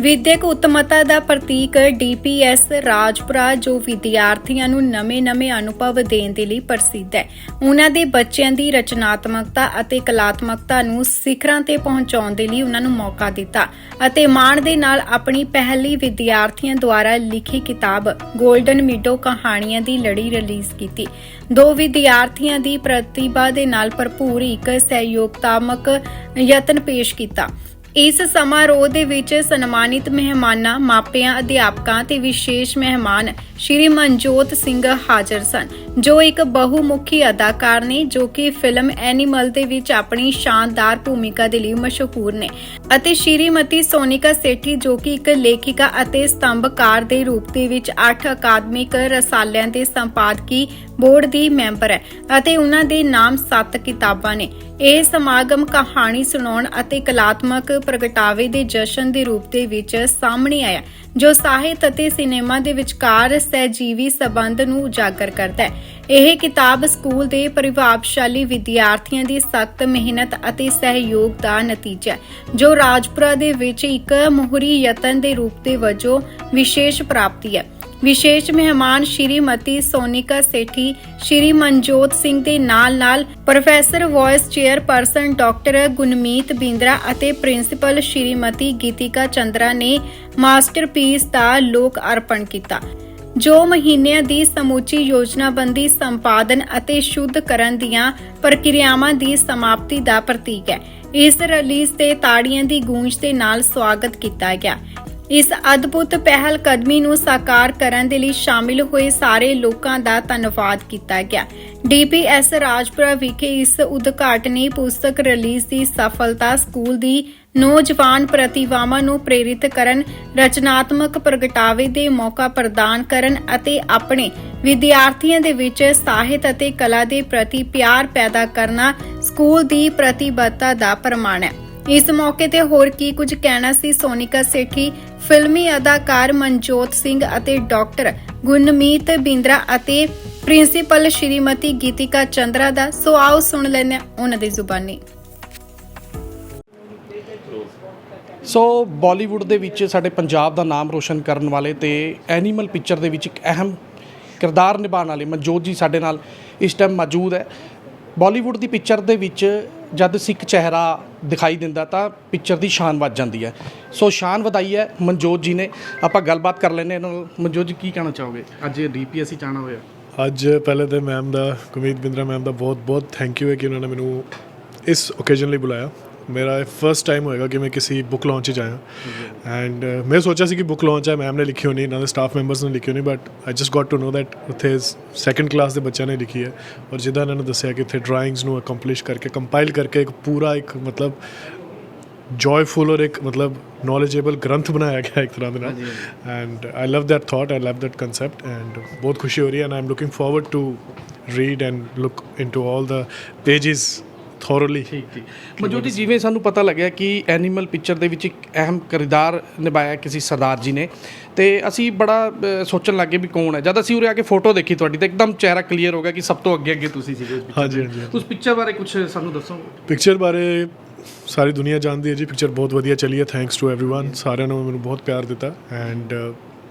ਵਿਦਿਅਕ ਉਤਮਤਾ ਦਾ ਪ੍ਰਤੀਕ ਡੀਪੀਐਸ ਰਾਜਪੁਰਾ, ਜੋ ਵਿਦਿਆਰਥੀਆਂ ਨੂੰ ਨਵੇਂ-ਨਵੇਂ ਅਨੁਭਵ ਦੇਣ ਦੇ ਲਈ ਪ੍ਰਸਿੱਧ ਹੈ। ਉਹਨਾਂ ਦੇ ਬੱਚਿਆਂ ਦੀ ਰਚਨਾਤਮਕਤਾ ਅਤੇ ਕਲਾਤਮਕਤਾ ਨੂੰ ਸਿਖਰਾਂ ਤੇ ਪਹੁੰਚਾਉਣ ਦੇ ਲਈ ਉਹਨਾਂ ਨੂੰ ਮੌਕਾ ਦਿੱਤਾ ਅਤੇ ਮਾਣ ਦੇ ਨਾਲ ਆਪਣੀ ਪਹਿਲੀ ਵਿਦਿਆਰਥੀਆਂ ਦੁਆਰਾ ਲਿਖੀ ਕਿਤਾਬ 골ਡਨ ਮਿਡੋ ਕਹਾਣੀਆਂ ਦੀ ਲੜੀ ਰਿਲੀਜ਼ ਕੀਤੀ। ਦੋ ਵਿਦਿਆਰਥੀਆਂ ਦੀ ਪ੍ਰਤਿਭਾ ਦੇ ਨਾਲ ਭਰਪੂਰ ਇੱਕ ਸਹਿਯੋਗਤਾਮਕ ਯਤਨ ਪੇਸ਼ ਕੀਤਾ। ਇਸ ਸਮਾਰੋਹ ਦੇ ਵਿੱਚ ਸਨਮਾਨਿਤ ਮਹਿਮਾਨਾਂ, ਮਾਪਿਆਂ, ਅਧਿਆਪਕਾਂ ਤੇ ਵਿਸ਼ੇਸ਼ ਮਹਿਮਾਨ ਸ਼੍ਰੀ ਮਨਜੋਤ ਸਿੰਘ ਹਾਜ਼ਰ ਸਨ, ਜੋ ਇੱਕ ਬਹੁਮੁਖੀ ਅਦਾਕਾਰ ਨੇ, ਜੋ ਕਿ ਫਿਲਮ ਐਨੀਮਲ ਦੇ ਵਿੱਚ ਆਪਣੀ ਸ਼ਾਨਦਾਰ ਭੂਮਿਕਾ ਦੇ ਲਈ ਮਸ਼ਹੂਰ ਨੇ ਅਤੇ ਸ਼੍ਰੀਮਤੀ ਸੋਨਿਕਾ ਸੇਠੀ, ਜੋ ਕਿ ਇੱਕ ਲੇਖਿਕਾ ਅਤੇ ਸਤੰਭਕਾਰ ਦੇ ਰੂਪ ਦੇ ਵਿੱਚ 8 ਅਕਾਦਮਿਕ ਰਸਾਲਿਆਂ ਦੇ ਸੰਪਾਦਕੀ ਬੋਰਡ ਦੀ ਮੈਂਬਰ ਹੈ ਅਤੇ ਉਹਨਾਂ ਦੇ ਨਾਮ 7 ਕਿਤਾਬਾਂ ਨੇ। ਇਹ ਸਮਾਗਮ ਕਹਾਣੀ ਸੁਣਾਉਣ ਅਤੇ ਕਲਾਤਮਕ ਪ੍ਰਗਟਾਵੇ ਦੇ ਜਸ਼ਨ ਦੇ ਰੂਪ ਦੇ ਵਿੱਚ ਸਾਹਮਣੇ ਆਇਆ, ਜੋ ਸਾਹਿਤ ਅਤੇ ਸਿਨੇਮਾ ਦੇ ਵਿਚਕਾਰ ਸਹਿਜੀਵੀ ਸਬੰਧ ਨੂੰ ਉਜਾਗਰ ਕਰਦਾ ਹੈ। ਇਹ ਕਿਤਾਬ ਸਕੂਲ ਦੇ ਪ੍ਰਭਾਵਸ਼ਾਲੀ ਵਿਦਿਆਰਥੀਆਂ ਦੀ ਸਖਤ ਮਿਹਨਤ ਅਤੇ ਸਹਿਯੋਗ ਦਾ ਨਤੀਜਾ ਹੈ, ਜੋ ਰਾਜਪੁਰਾ ਦੇ ਵਿੱਚ ਇੱਕ ਮੋਹਰੀ ਯਤਨ ਦੇ ਰੂਪ ਦੇ ਵਜੋਂ ਵਿਸ਼ੇਸ਼ ਪ੍ਰਾਪਤੀ ਹੈ। ਵਿਸ਼ੇਸ਼ ਮਹਿਮਾਨ ਸ਼੍ਰੀਮਤੀ ਸੋਨਿਕਾ ਸੇਠੀ ਸ਼੍ਰੀ ਮਨਜੋਤ ਸਿੰਘ ਦੇ ਨਾਲ-ਨਾਲ professor, vice chairperson doctor Gunmeet Bindra ਅਤੇ ਪ੍ਰਿੰਸੀਪਲ ਸ਼੍ਰੀਮਤੀ ਗੀਤਿਕਾ ਚੰਦਰਾ ਨੇ ਮਾਸਟਰਪੀਸ ਦਾ ਲੋਕ ਅਰਪਣ ਕੀਤਾ। ਜੋ ਮਹੀਨਿਆਂ ਦੀ ਸਮੁੱਚੀ ਯੋਜਨਾਬੰਦੀ, ਸੰਪਾਦਨ ਅਤੇ ਸ਼ੁੱਧ ਕਰਨ ਦੀਆਂ ਪ੍ਰਕਿਰਿਆਵਾਂ ਦੀ ਸਮਾਪਤੀ ਦਾ ਪ੍ਰਤੀਕ ਹੈ। ਇਸ ਰਿਲੀਜ਼ ਤੇ ਤਾੜੀਆਂ ਦੀ ਗੂੰਜ ਦੇ ਨਾਲ ਸਵਾਗਤ ਕੀਤਾ ਗਿਆ। ਇਸ ਅਦਭੁਤ ਪਹਿਲ ਕਦਮੀ ਨੂੰ ਸਾਕਾਰ ਕਰਨ ਦੇ ਲਈ ਸ਼ਾਮਿਲ ਹੋਏ ਸਾਰੇ ਲੋਕਾਂ ਦਾ ਧੰਨਵਾਦ ਕੀਤਾ ਗਿਆ। ਡੀਪੀਐਸ ਰਾਜਪੁਰਾ ਵਿਖੇ ਇਸ ਉਦਘਾਟਨੀ ਪੁਸਤਕ ਰਿਲੀਜ਼ ਦੀ ਸਫਲਤਾ ਸਕੂਲ ਦੀ ਨੌਜਵਾਨ ਪ੍ਰਤਿਭਾਵਾਂ ਨੂੰ ਪ੍ਰੇਰਿਤ ਕਰਨ, ਰਚਨਾਤਮਕ ਪ੍ਰਗਟਾਵੇ ਦੇ ਮੌਕਾ ਪ੍ਰਦਾਨ ਕਰਨ ਅਤੇ ਆਪਣੇ ਵਿਦਿਆਰਥੀਆਂ ਦੇ ਵਿੱਚ ਸਾਹਿਤ ਅਤੇ ਕਲਾ ਦੇ ਪ੍ਰਤੀ ਪਿਆਰ ਪੈਦਾ ਕਰਨਾ ਸਕੂਲ ਦੀ ਪ੍ਰਤੀਬੱਧਤਾ ਦਾ ਪ੍ਰਮਾਣ ਹੈ। ਇਸ ਮੌਕੇ ਤੇ ਹੋਰ ਕੀ ਕੁਝ ਕਹਿਣਾ ਸੀ, ਸੋਨਿਕਾ ਸੇਠੀ ਫਿਲਮੀ ਅਦਾਕਾਰ ਮਨਜੋਤ ਸਿੰਘ ਅਤੇ ਡਾਕਟਰ ਗੁਨਮੀਤ ਬਿੰਦਰਾ ਅਤੇ ਪ੍ਰਿੰਸੀਪਲ ਸ਼੍ਰੀਮਤੀ ਗੀਤਿਕਾ ਚੰਦਰਾ ਦਾ। ਸੋ ਆਓ ਸੁਣ ਲੈਂਦੇ ਹਾਂ ਉਹਨਾਂ ਦੀ ਜ਼ੁਬਾਨੀ। ਸੋ ਬਾਲੀਵੁੱਡ ਦੇ ਵਿੱਚ ਸਾਡੇ ਪੰਜਾਬ ਦਾ ਨਾਮ ਰੋਸ਼ਨ ਕਰਨ ਵਾਲੇ ਤੇ ਐਨੀਮਲ ਪਿਕਚਰ ਦੇ ਵਿੱਚ ਇੱਕ ਅਹਿਮ ਕਿਰਦਾਰ ਨਿਭਾਉਣ ਵਾਲੇ ਮਨਜੋਤ ਜੀ ਸਾਡੇ ਨਾਲ ਇਸ ਟਾਈਮ ਮੌਜੂਦ ਹੈ। ਬਾਲੀਵੁੱਡ ਦੀ ਪਿਕਚਰ ਦੇ ਵਿੱਚ ਜਦ ਸਿੱਖ ਚਿਹਰਾ ਦਿਖਾਈ ਦਿੰਦਾ ਤਾਂ ਪਿਕਚਰ ਦੀ ਸ਼ਾਨ ਵੱਧ ਜਾਂਦੀ ਹੈ। ਸੋ ਸ਼ਾਨ ਵਧਾਈ ਹੈ ਮਨਜੋਤ ਜੀ ਨੇ। ਆਪਾਂ ਗੱਲਬਾਤ ਕਰ ਲੈਂਦੇ ਇਹਨਾਂ ਨਾਲ। ਮਨਜੋਤ ਜੀ, ਕੀ ਕਹਿਣਾ ਚਾਹੋਗੇ? ਅੱਜ ਡੀਪੀਐਸਸੀ ਚਾਹਣਾ ਹੋਇਆ। ਅੱਜ ਪਹਿਲੇ ਤੇ ਮੈਮ ਦਾ ਕੁਮੀਤ ਬਿੰਦਰਾ ਮੈਮ ਦਾ ਬਹੁਤ ਬਹੁਤ ਥੈਂਕ ਯੂ ਹੈ ਕਿ ਉਹਨਾਂ ਨੇ ਮੈਨੂੰ ਇਸ ਓਕੇਜਨ ਲਈ ਬੁਲਾਇਆ। ਮੇਰਾ ਫਰਸਟ ਟਾਈਮ ਹੋਏਗਾ ਕਿ ਮੈਂ ਕਿਸੇ ਬੁੱਕ ਲਾਂਚ 'ਚ ਆਇਆ ਐਂਡ ਮੈਂ ਸੋਚਿਆ ਸੀ ਕਿ ਬੁੱਕ ਲਾਂਚ ਹੈ ਮੈਮ ਨੇ ਲਿਖੀ ਹੋਣੀ ਦੇ ਸਟਾਫ ਮੈਂਬਰਸ ਨੇ ਲਿਖੀ ਹੋਣੀ but I just got to know that ਉੱਥੇ ਸੈਕੰਡ ਕਲਾਸ ਦੇ ਬੱਚਿਆਂ ਨੇ ਲਿਖੀ ਹੈ। ਔਰ ਜਿੱਦਾਂ ਇਹਨਾਂ ਨੇ ਦੱਸਿਆ ਕਿ ਇੱਥੇ ਡਰਾਇੰਗਸ ਨੂੰ ਅਕੰਪਲਿਸ਼ ਕਰਕੇ ਕੰਪਾਈਲ ਕਰਕੇ ਇੱਕ ਪੂਰਾ ਇੱਕ ਮਤਲਬ ਜੋਇਫੁਲ ਔਰ ਇੱਕ ਮਤਲਬ ਨੌਲੇਜੇਬਲ ਗ੍ਰੰਥ ਬਣਾਇਆ ਗਿਆ ਇੱਕ ਤਰ੍ਹਾਂ ਦੇ ਨਾਲ। And I love that thought I love that concept and ਬਹੁਤ ਖੁਸ਼ੀ ਹੋ ਰਹੀ ਹੈ। And I am looking forward to read and look into all the pages thoroughly ਠੀਕ ਠੀਕ ਮਨਜੋਤ ਜੀ ਜਿਵੇਂ ਸਾਨੂੰ ਪਤਾ ਲੱਗਿਆ ਕਿ ਐਨੀਮਲ ਪਿਕਚਰ ਦੇ ਵਿੱਚ ਇੱਕ ਅਹਿਮ ਕਿਰਦਾਰ ਨਿਭਾਇਆ ਕਿਸੇ ਸਰਦਾਰ ਜੀ ਨੇ ਤੇ ਅਸੀਂ ਬੜਾ ਅ, ਸੋਚਣ ਲੱਗੇ ਵੀ ਕੌਣ ਹੈ ਜਦ ਅਸੀਂ ਉਰੇ ਆ ਕੇ ਫੋਟੋ ਦੇਖੀ ਤੁਹਾਡੀ ਤਾਂ ਇੱਕਦਮ ਚਿਹਰਾ ਕਲੀਅਰ ਹੋ ਗਿਆ ਕਿ ਸਭ ਤੋਂ ਅੱਗੇ ਅੱਗੇ ਤੁਸੀਂ ਸੀਗੇ ਉਸ picture ਹਾਂਜੀ, ਦੇ। ਹਾਂਜੀ, ਉਸ ਪਿਕਚਰ ਬਾਰੇ ਕੁਝ ਸਾਨੂੰ ਦੱਸੋ ਪਿਕਚਰ ਬਾਰੇ ਸਾਰੀ ਦੁਨੀਆ ਜਾਣਦੀ ਹੈ ਜੀ ਪਿਕਚਰ ਬਹੁਤ ਵਧੀਆ ਚੱਲੀ ਹੈ ਥੈਂਕਸ ਟੂ एवरीवन ਸਾਰਿਆਂ ਨੇ ਮੈਨੂੰ ਬਹੁਤ ਪਿਆਰ ਦਿੱਤਾ ਐਂਡ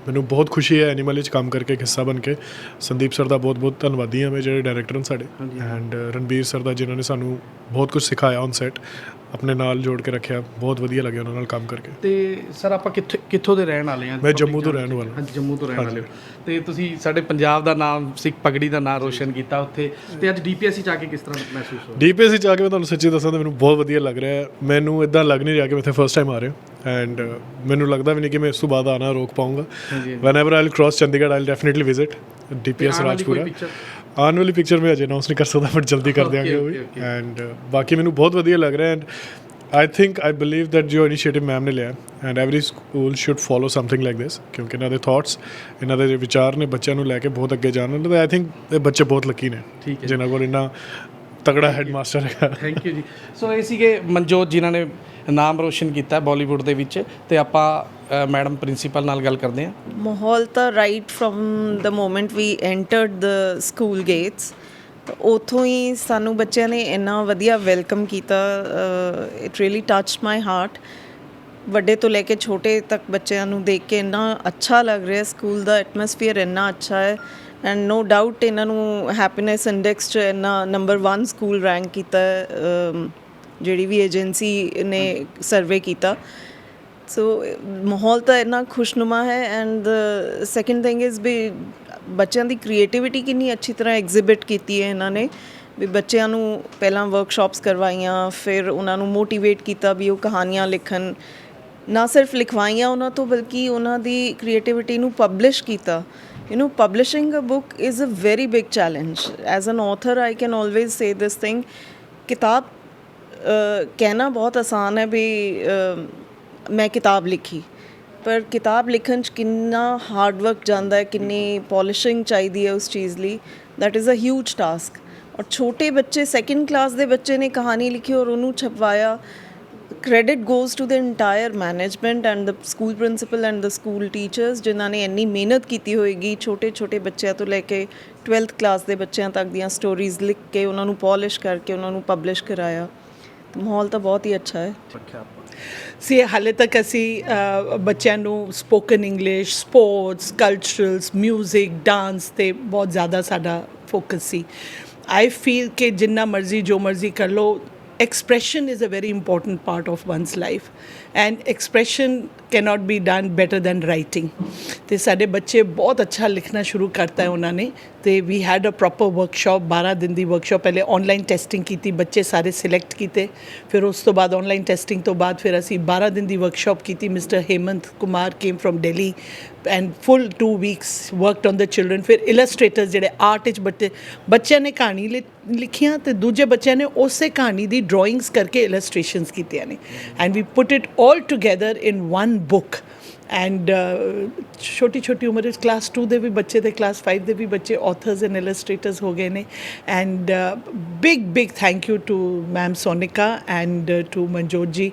ਮੈਨੂੰ ਬਹੁਤ ਖੁਸ਼ੀ ਹੈ ਐਨੀਮਲ ਵਿੱਚ ਕੰਮ ਕਰਕੇ ਹਿੱਸਾ ਬਣ ਕੇ। ਸੰਦੀਪ ਸਰ ਦਾ ਬਹੁਤ ਬਹੁਤ ਧੰਨਵਾਦੀ ਹਾਂ ਮੈਂ ਜਿਹੜੇ ਡਾਇਰੈਕਟਰ ਹਨ ਸਾਡੇ। ਐਂਡ ਰਣਬੀਰ ਸਰ ਦਾ ਜਿਨ੍ਹਾਂ ਨੇ ਸਾਨੂੰ ਬਹੁਤ ਕੁਝ ਸਿਖਾਇਆ ਔਨ ਸੈਟ ਆਪਣੇ ਨਾਲ ਜੋੜ ਕੇ ਰੱਖਿਆ। ਬਹੁਤ ਵਧੀਆ ਲੱਗਿਆ ਉਹਨਾਂ ਨਾਲ ਕੰਮ ਕਰਕੇ। ਤੇ ਸਰ ਆਪਾਂ ਕਿੱਥੇ ਕਿੱਥੋਂ ਦੇ ਰਹਿਣ ਵਾਲੇ ਹਾਂ? ਮੈਂ ਜੰਮੂ ਤੋਂ ਰਹਿਣ ਵਾਲਾ। ਹਾਂਜੀ ਜੰਮੂ ਤੋਂ ਰਹਿਣ ਵਾਲੇ ਹੋ। ਤੇ ਤੁਸੀਂ ਸਾਡੇ ਪੰਜਾਬ ਦਾ ਨਾਮ ਸਿੱਖ ਪਗੜੀ ਦਾ ਨਾਮ ਰੋਸ਼ਨ ਕੀਤਾ ਉੱਥੇ। ਤੇ ਅੱਜ ਡੀਪੀਐਸਸੀ ਆ ਕੇ ਕਿਸ ਤਰ੍ਹਾਂ ਮਹਿਸੂਸ ਹੋ ਰਿਹਾ? ਡੀਪੀਐਸਸੀ ਆ ਕੇ ਮੈਂ ਤੁਹਾਨੂੰ ਸੱਚੀ ਦੱਸਾਂ ਤਾਂ ਮੈਨੂੰ ਬਹੁਤ ਵਧੀਆ ਲੱਗ ਰਿਹਾ ਹੈ। ਮੈਨੂੰ ਇਦਾਂ ਲੱਗ ਨਹੀਂ ਰਿਹਾ ਕਿ ਮੈਂ ਇੱਥੇ ਫਸਟ ਟਾਈਮ ਆ ਰਿਹਾ। ਐਂਡ ਮੈਨੂੰ ਲੱਗਦਾ ਵੀ ਨਹੀਂ ਕਿ ਮੈਂ ਇਸ ਤੋਂ ਬਾਅਦ ਆਣਾ ਰੋਕ ਪਾਉਂਗਾ ਹਾਂਜੀ। Whenever I will cross Chandigarh I will definitely visit DPS ਵਾਲੀ ਰਾਜਪੁਰਾ? ਆਉਣ ਵਾਲੀ ਪਿਕਚਰ ਮੈਂ ਅਜੇ ਅਨਾਉਂਸ ਨਹੀਂ ਕਰ ਸਕਦਾ ਬਟ ਜਲਦੀ ਕਰ ਦਿਆਂਗੇ ਉਹ ਵੀ. ਐਂਡ ਬਾਕੀ ਮੈਨੂੰ ਬਹੁਤ ਵਧੀਆ ਲੱਗ ਰਿਹਾ and I think I believe that ਜੋ ਇਨੀਸ਼ੀਏਟਿਵ ਮੈਮ ਨੇ ਲਿਆ and every school should follow something like this ਕਿਉਂਕਿ ਇਹਨਾਂ ਦੇ ਥਾਟਸ ਇਹਨਾਂ ਦੇ ਵਿਚਾਰ ਨੇ ਬੱਚਿਆਂ ਨੂੰ ਲੈ ਕੇ ਬਹੁਤ ਅੱਗੇ ਜਾਣ ਨੂੰ ਆਈ ਥਿੰਕ ਇਹ ਬੱਚੇ ਬਹੁਤ ਲੱਕੀ ਨੇ। ਜਿਨ੍ਹਾਂ ਕੋਲ ਇੰਨਾ ਤਗੜਾ ਹੈਡਮਾਸਟਰ ਹੈਗਾ। ਥੈਂਕ ਯੂ ਜੀ। ਸੋ ਇਹ ਸੀਗੇ ਮਨਜੋਤ ਜਿਨ੍ਹਾਂ ਨੇ ਨਾਮ ਰੋਸ਼ਨ ਕੀਤਾ ਬਾਲੀਵੁੱਡ ਦੇ ਵਿੱਚ ਤੇ ਆਪਾਂ ਮੈਡਮ ਪ੍ਰਿੰਸੀਪਲ ਨਾਲ ਗੱਲ ਕਰਦੇ ਹਾਂ। ਮਾਹੌਲ ਤਾਂ right from the moment we entered the school gates ਉਥੋਂ ਹੀ ਸਾਨੂੰ ਬੱਚਿਆਂ ਨੇ ਇੰਨਾ ਵਧੀਆ ਵੈਲਕਮ ਕੀਤਾ it really touched my heart ਵੱਡੇ ਤੋਂ ਲੈ ਕੇ ਛੋਟੇ ਤੱਕ ਬੱਚਿਆਂ ਨੂੰ ਦੇਖ ਕੇ ਇੰਨਾ ਅੱਛਾ ਲੱਗ ਰਿਹਾ ਸਕੂਲ ਦਾ ਐਟਮੋਸਫੀਅਰ ਇੰਨਾ ਅੱਛਾ ਹੈ। ਐਂਡ ਨੋ ਡਾਊਟ ਇਹਨਾਂ ਨੂੰ ਹੈਪੀਨੈਸ ਇੰਡੈਕਸ 'ਚ ਇੰਨਾ ਨੰਬਰ 1 ਸਕੂਲ ਰੈਂਕ ਕੀਤਾ ਜਿਹੜੀ ਵੀ ਏਜੰਸੀ ਨੇ ਸਰਵੇ ਕੀਤਾ। ਸੋ ਮਾਹੌਲ ਤਾਂ ਇੰਨਾ ਖੁਸ਼ਨੁਮਾ ਹੈ ਐਂਡ ਸੈਕੰਡ ਥਿੰਗ ਇਜ਼ ਵੀ ਬੱਚਿਆਂ ਦੀ ਕ੍ਰੀਏਟੀਵਿਟੀ ਕਿੰਨੀ ਅੱਛੀ ਤਰ੍ਹਾਂ ਐਗਜ਼ਿਬਿਟ ਕੀਤੀ ਹੈ ਇਹਨਾਂ ਨੇ। ਵੀ ਬੱਚਿਆਂ ਨੂੰ ਪਹਿਲਾਂ ਵਰਕਸ਼ਾਪਸ ਕਰਵਾਈਆਂ ਫਿਰ ਉਹਨਾਂ ਨੂੰ ਮੋਟੀਵੇਟ ਕੀਤਾ ਵੀ ਉਹ ਕਹਾਣੀਆਂ ਲਿਖਣ। ਨਾ ਸਿਰਫ ਲਿਖਵਾਈਆਂ ਉਹਨਾਂ ਤੋਂ ਬਲਕਿ ਉਹਨਾਂ ਦੀ ਕ੍ਰੀਏਟੀਵਿਟੀ ਨੂੰ ਪਬਲਿਸ਼ ਕੀਤਾ। You know publishing a book is a very big challenge as an author I can always say this thing ਕਿਤਾਬ ਕਹਿਣਾ ਬਹੁਤ ਆਸਾਨ ਹੈ ਵੀ ਮੈਂ ਕਿਤਾਬ ਲਿਖੀ ਪਰ ਕਿਤਾਬ ਲਿਖਣ ਚ ਕਿੰਨਾ ਹਾਰਡ ਵਰਕ ਜਾਂਦਾ ਹੈ ਕਿੰਨੀ ਪੋਲਿਸ਼ਿੰਗ ਚਾਹੀਦੀ ਹੈ ਉਸ ਚੀਜ਼ ਲਈ that is a huge task ਔਰ ਛੋਟੇ ਬੱਚੇ ਸੈਕਿੰਡ ਕਲਾਸ ਦੇ ਬੱਚੇ ਨੇ ਕਹਾਣੀ ਲਿਖੀ ਔਰ ਉਹਨੂੰ ਛਪਵਾਇਆ credit goes to the entire management and the school principal and the school teachers ਜਿਨ੍ਹਾਂ ਨੇ ਇੰਨੀ ਮਿਹਨਤ ਕੀਤੀ ਹੋਏਗੀ ਛੋਟੇ ਛੋਟੇ ਬੱਚਿਆਂ ਤੋਂ ਲੈ ਕੇ 12th ਕਲਾਸ ਦੇ ਬੱਚਿਆਂ ਤੱਕ ਦੀਆਂ ਸਟੋਰੀਜ਼ ਲਿਖ ਕੇ ਉਹਨਾਂ ਨੂੰ ਪਾਲਿਸ਼ ਕਰਕੇ ਉਹਨਾਂ ਨੂੰ ਪਬਲਿਸ਼ ਕਰਾਇਆ ਮਾਹੌਲ ਤਾਂ ਬਹੁਤ ਹੀ ਅੱਛਾ ਹੈ ਸੀ ਹਾਲੇ ਤੱਕ ਅਸੀਂ ਬੱਚਿਆਂ ਨੂੰ spoken English sports culturals 뮤직 dance ਤੇ ਬਹੁਤ ਜ਼ਿਆਦਾ ਸਾਡਾ ਫੋਕਸ ਸੀ ਆਈ ਫੀਲ ਕਿ ਜਿੰਨਾ ਮਰਜ਼ੀ ਜੋ ਮਰਜ਼ੀ ਕਰ ਲੋ expression is a very important part of one's life. And expression cannot be done better than writing ਤੇ ਸਾਡੇ ਬੱਚੇ ਬਹੁਤ ਅੱਛਾ ਲਿਖਣਾ ਸ਼ੁਰੂ ਕਰਤਾ ਹੈ ਉਹਨਾਂ ਨੇ ਤੇ ਵੀ ਹੈਡ ਅ ਪ੍ਰੋਪਰ ਵਰਕਸ਼ਾਪ 12 ਦਿਨ ਦੀ ਵਰਕਸ਼ਾਪ ਪਹਿਲੇ ਆਨਲਾਈਨ ਟੈਸਟਿੰਗ ਕੀਤੀ, ਬੱਚੇ ਸਾਰੇ ਸਿਲੈਕਟ ਕੀਤੇ, ਫਿਰ ਉਸ ਤੋਂ ਬਾਅਦ ਆਨਲਾਈਨ ਟੈਸਟਿੰਗ ਤੋਂ ਬਾਅਦ ਫਿਰ ਅਸੀਂ 12 ਦਿਨ ਦੀ ਵਰਕਸ਼ਾਪ ਕੀਤੀ mister Hemant Kumar came from Delhi and full 2 weeks worked on the children ਫਿਰ ਇਲਸਟ੍ਰੇਟਰਸ ਜਿਹੜੇ ਆਰਟ ਵਿੱਚ ਬੱਚੇ, ਬੱਚਿਆਂ ਨੇ ਕਹਾਣੀ ਲਿਖੀਆਂ ਤੇ ਦੂਜੇ ਬੱਚਿਆਂ ਨੇ ਉਸੇ ਕਹਾਣੀ ਦੀ ਡਰਾਇੰਗਸ ਕਰਕੇ ਇਲਸਟ੍ਰੇਸ਼ਨਸ ਕੀਤੀਆਂ ਨੇ। And we put it all together in one book and uh, ਛੋਟੀ ਛੋਟੀ ਉਮਰ ਵਿੱਚ ਕਲਾਸ 2 ਦੇ ਵੀ ਬੱਚੇ ਤੇ ਕਲਾਸ 5 ਦੇ ਵੀ ਬੱਚੇ ਆਥਰਸ ਐਂਡ ਇਲਸਟ੍ਰੇਟਰਸ ਹੋ ਗਏ ਨੇ। And big big thank you to ma'am Sonika and to Manjot ji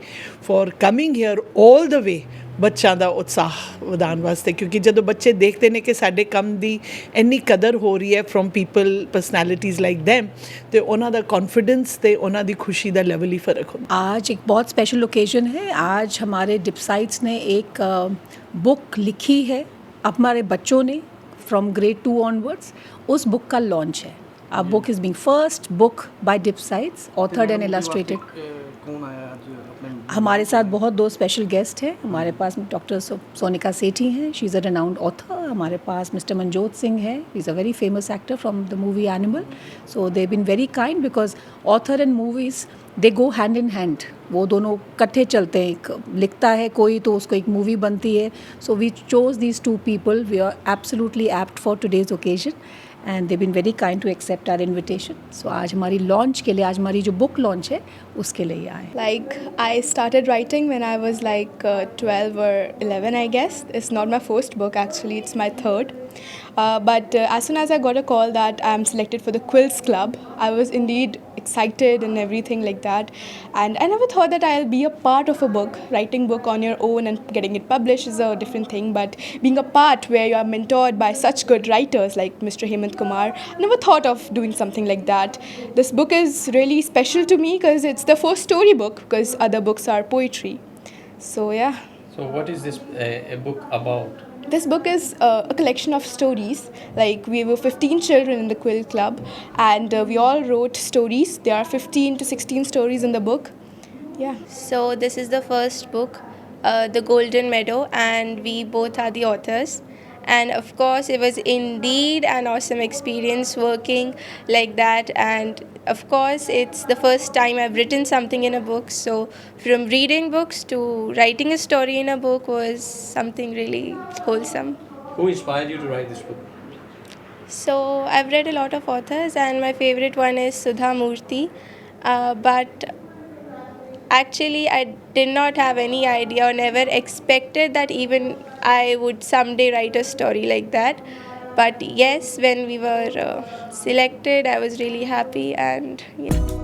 for coming here 올 the way ਬੱਚਿਆਂ ਦਾ ਉਤਸ਼ਾਹ ਵਧਾਉਣ ਵਾਸਤੇ ਕਿਉਂਕਿ ਜਦੋਂ ਬੱਚੇ ਦੇਖਦੇ ਨੇ ਕਿ ਸਾਡੇ ਕੰਮ ਦੀ ਇੰਨੀ ਕਦਰ ਹੋ ਰਹੀ ਹੈ from people personalities like them ਤੇ ਉਹਨਾਂ ਦਾ ਕੌਨਫੀਡੈਂਸ ਤੇ ਉਹਨਾਂ ਦੀ ਖੁਸ਼ੀ ਦਾ ਲੈਵਲ ਹੀ ਫਰਕ ਹੁੰਦਾ आज एक बहुत स्पेशल ओकेजन है आज हमारे डिपसाइट्स ने एक बुक लिखी है हमारे बच्चों ने फ्रॉम ग्रेड टू ऑनवर्ड्स उस बुक का लॉन्च है अब book is being first book by डिपसाइट्स authored and illustrated ਕੌਣ आया आज अपने हमारे साथ बहुत दो स्पेशल गेस्ट हैं। हमारे पास डॉक्टर सोनिका सेठी हैं। She is a renowned author हमारे पास मिस्टर मनजोत सिंह है। Is a very famous actor from the movie Animal so they been very kind because author and movies they go hand in hand वो दोनों इकट्ठे चलते हैं। एक लिखता है कोई तो उसको एक मूवी बनती है। So we chose these two people we are absolutely apt for today's occasion And they been very kind to accept our invitation so आज हमारी लॉन्च के लिए आज हमारी जो बुक लॉन्च है उसके लिए आए Like, I started writing when I was like uh, 12 or 11, I guess. It's not my first book, actually, it's my third. Uh, but uh, as soon as I got a call that I'm selected for the Quills Club, I was indeed excited and everything like that. And I never thought that I'll be a part of a book. Writing book on your own and getting it published is a different thing, but being a part where you are mentored by such good writers like Mr. Hemant Kumar, I never thought of doing something like that. This book is really special to me because it's the first story book because other books are poetry. So yeah. So, what is this uh, a book about? This book is uh, a collection of stories. Like we were 15 children in the Quill Club, and uh, we all wrote stories. There are 15 to 16 stories in the book. Yeah. So this is the first book, uh, The Golden Meadow, and we both are the authors. And of course, it was indeed an awesome experience working like that. And of course, it's the first time I've written something in a book. So from reading books to writing a story in a book was something really wholesome. Who inspired you to write this book? So I've read a lot of authors, and my favorite one is Sudha Murthy. Uh, but actually, I did not have any idea or never expected that even I would someday write a story like that. But yes, when we were uh, selected, I was really happy, and yeah.